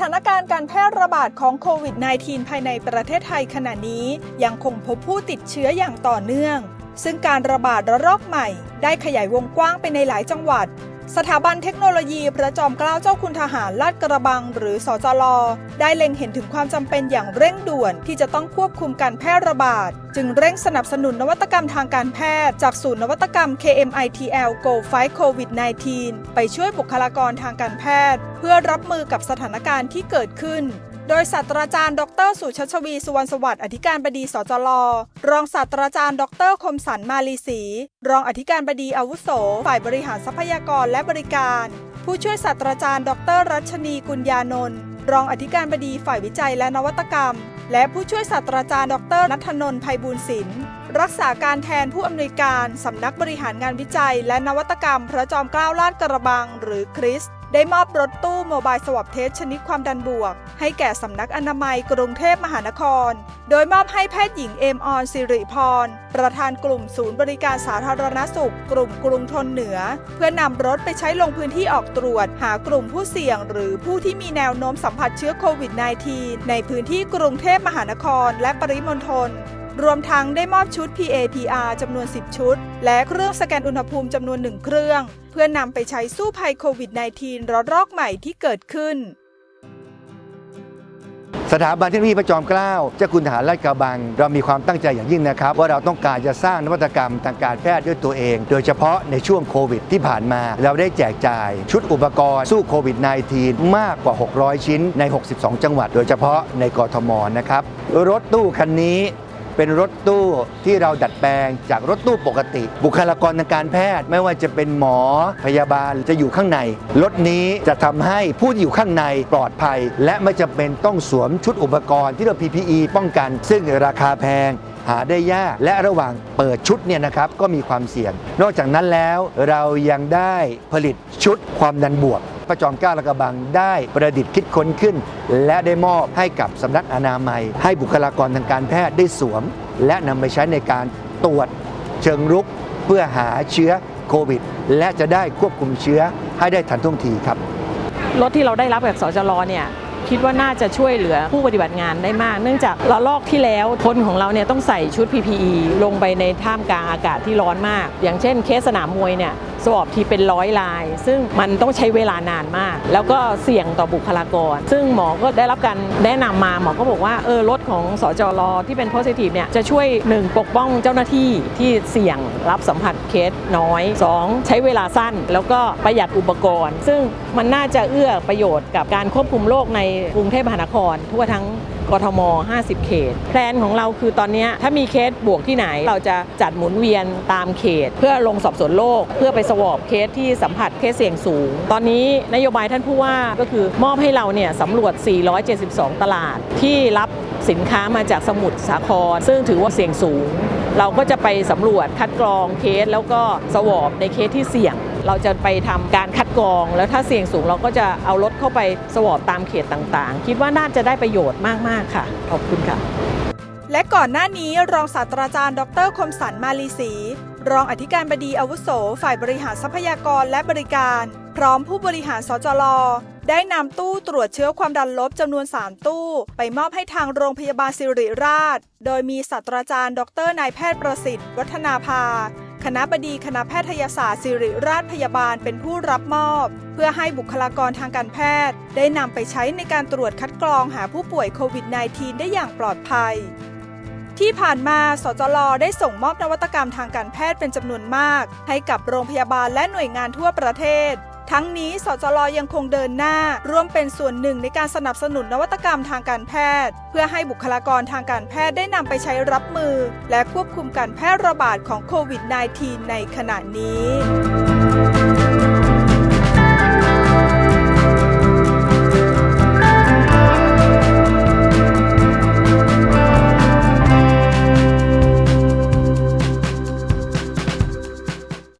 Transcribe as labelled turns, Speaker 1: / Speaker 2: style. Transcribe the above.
Speaker 1: ถานการณ์การแพร่ระบาดของโควิด -19 ภายในประเทศไทยขณะนี้ยังคงพบผู้ติดเชื้ออย่างต่อเนื่อง ซึ่งการระบาดระลอกใหม่ ได้ขยายวงกว้างไปในหลายจังหวัด สถาบันเทคโนโลยีพระจอมเกล้าเจ้าคุณทหารลาดกระบัง หรือสจลได้เล็งเห็นถึงความจำเป็นอย่างเร่งด่วนที่จะต้องควบคุมการแพร่ระบาด จึงเร่งสนับสนุนนวัตกรรมทางการแพทย์ จากศูนย์นวัตกรรม KMITL Go Fight COVID-19 ไปช่วยบุคลากรทางการแพทย์ เพื่อรับมือกับสถานการณ์ที่เกิดขึ้น โดยศาสตราจารย์ ดร สุชชวี สุวรรณสวัสดิ์ อธิการบดี สจล รองศาสตราจารย์ ดร คมสัน มาลีศรี รองอธิการบดี อาวุโส ฝ่ายบริหารทรัพยากรและบริการ ผู้ช่วยศาสตราจารย์ ดร รัชนี กุลยานนท์ รองอธิการบดี ฝ่ายวิจัยและนวัตกรรม และผู้ช่วยศาสตราจารย์ ดร นัทนนท์ไพบูลศิลป์รักษาการแทนผู้อำนวยการสำนักบริหารงานวิจัย และนวัตกรรม พระจอมเกล้าลาดกระบัง หรือคริส ได้มอบรถตู้โมบายสวอปเทสชนิดความดันบวก ให้แก่สำนักอนามัยกรุงเทพมหานคร โดยมอบให้แพทย์หญิงเอมออนสิริพร ประธานกลุ่มศูนย์บริการสาธารณสุข กลุ่มกรุงทนเหนือ เพื่อนำรถไปใช้ลงพื้นที่ออกตรวจ หากลุ่มผู้เสี่ยง หรือผู้ที่มีแนวโน้มสัมผัสเชื้อโควิด -19 ในพื้นที่กรุงเทพมหานคร และปริมณฑล รวมทั้งได้มอบชุด PAPR จำนวน 10 ชุด และเครื่องสแกนอุณหภูมิจำนวน1เครื่อง เพื่อนำไปใช้สู้ภัยโควิด -19 ระลอกใหม่ที่เกิดขึ้น
Speaker 2: สถาบันเทคโนโลยีพระจอมเกล้าเจ้าคุณทหารราชกระบัง เรามีความตั้งใจอย่างยิ่งนะครับ ว่าเราต้องการจะสร้างนวัตกรรมทางการแพทย์ด้วยตัวเอง โดยเฉพาะในช่วงโควิดที่ผ่านมา เราได้แจกจ่ายชุดอุปกรณ์สู้โควิด -19 มากกว่า 600 ชิ้นใน 62 จังหวัด โดยเฉพาะในกรทมนะครับรถตู้คันนี้ เป็นรถตู้ที่เราดัดแปลงจากรถตู้ปกติ บุคลากรทางการแพทย์ไม่ว่าจะเป็นหมอพยาบาลจะอยู่ข้างใน รถนี้จะทำให้ผู้ที่อยู่ข้างในปลอดภัย และไม่จำเป็นต้องสวมชุดอุปกรณ์ที่เรา PPE ป้องกัน ซึ่งราคาแพงหาได้ยากและระหว่างเปิดชุดเนี่ยนะครับก็มีความเสี่ยง นอกจากนั้นแล้วเรายังได้ผลิตชุดความดันบวก พระจอมเกล้าและกระบังได้ประดิษฐ์คิดค้นขึ้น และได้มอบให้กับสำนักอนามัย ให้บุคลากรทางการแพทย์ได้สวม และนำไปใช้ในการตรวจเชิงรุก เพื่อหาเชื้อโควิด และจะได้ควบคุมเชื้อให้ได้ทันท่วงทีครับ
Speaker 3: รถที่เราได้รับจากสจรเนี่ยคิดว่าน่าจะช่วยเหลือผู้ปฏิบัติงานได้มาก เนื่องจากระลอกที่แล้วคนของเราเนี่ยต้องใส่ชุด PPE ลงไปในท่ามกลางอากาศที่ร้อนมาก อย่างเช่นเคสสนามมวยเนี่ยสวอปทีเป็นร้อยลาย ซึ่งมันต้องใช้เวลานานมาก แล้วก็เสี่ยงต่อบุคลากร ซึ่งหมอก็ได้รับการแนะนำมาหมอก็บอกว่าเออรถของสจรที่เป็น positive เนี่ยจะช่วย 1 ปกป้องเจ้าหน้าที่ที่เสี่ยงรับสัมผัสเคสน้อย 2 ใช้เวลาสั้น แล้วก็ประหยัดอุปกรณ์ ซึ่งมันน่าจะเอื้อประโยชน์กับการควบคุมโรคในกรุงเทพมหานครทั่วทั้ง กทม 50 เขต แพลนของเราคือตอนนี้ถ้ามีเคสบวกที่ไหน เราจะจัดหมุนเวียนตามเขต เพื่อลงสอบสวนโรคเพื่อไปสวอปเคสที่สัมผัสเคสเสี่ยงสูง ตอนนี้นโยบายท่านผู้ว่าก็คือมอบให้เราเนี่ยสำรวจ 472 ตลาดที่รับสินค้ามาจากสมุทรสาคร ซึ่งถือว่าเสี่ยงสูง เราก็จะไปสำรวจคัดกรองเคสแล้วก็สวอปในเคสที่เสี่ยง เราจะไปทำการคัดกรอง แล้วถ้าเสี่ยงสูงเราก็จะเอารถเข้าไปสวอปตามเขตต่างๆ คิดว่าน่าจะได้ประโยชน์มาก ๆ ค่ะ ขอบคุณค่ะ
Speaker 1: และก่อนหน้านี้รองศาสตราจารย์ ดรคมสันมาลีศรีรองอธิการบดีอาวุโส ฝ่ายบริหารทรัพยากรและบริการ พร้อมผู้บริหารสจลได้นำตู้ตรวจเชื้อความดันลบจำนวน 3 ตู้ ไปมอบให้ทางโรงพยาบาลสิริราช โดยมีศาสตราจารย์ ดรนายแพทย์ประสิทธิ์ วัฒนาภา คณะบดีคณะแพทยศาสตร์ศิริราชพยาบาลเป็นผู้รับมอบ เพื่อให้บุคลากรทางการแพทย์ ได้นำไปใช้ในการตรวจคัดกรองหาผู้ป่วยโควิด -19 ได้อย่างปลอดภัย ที่ผ่านมา สจลได้ส่งมอบนวัตกรรมทางการแพทย์เป็นจำนวนมาก ให้กับโรงพยาบาลและหน่วยงานทั่วประเทศ ทั้งนี้สจลยังคงเดินหน้า ร่วมเป็นส่วนหนึ่งในการสนับสนุนนวัตกรรมทางการแพทย์ เพื่อให้บุคลากรทางการแพทย์ได้นำไปใช้รับมือ และควบคุมการแพร่ระบาดของโควิด -19 ในขณะนี้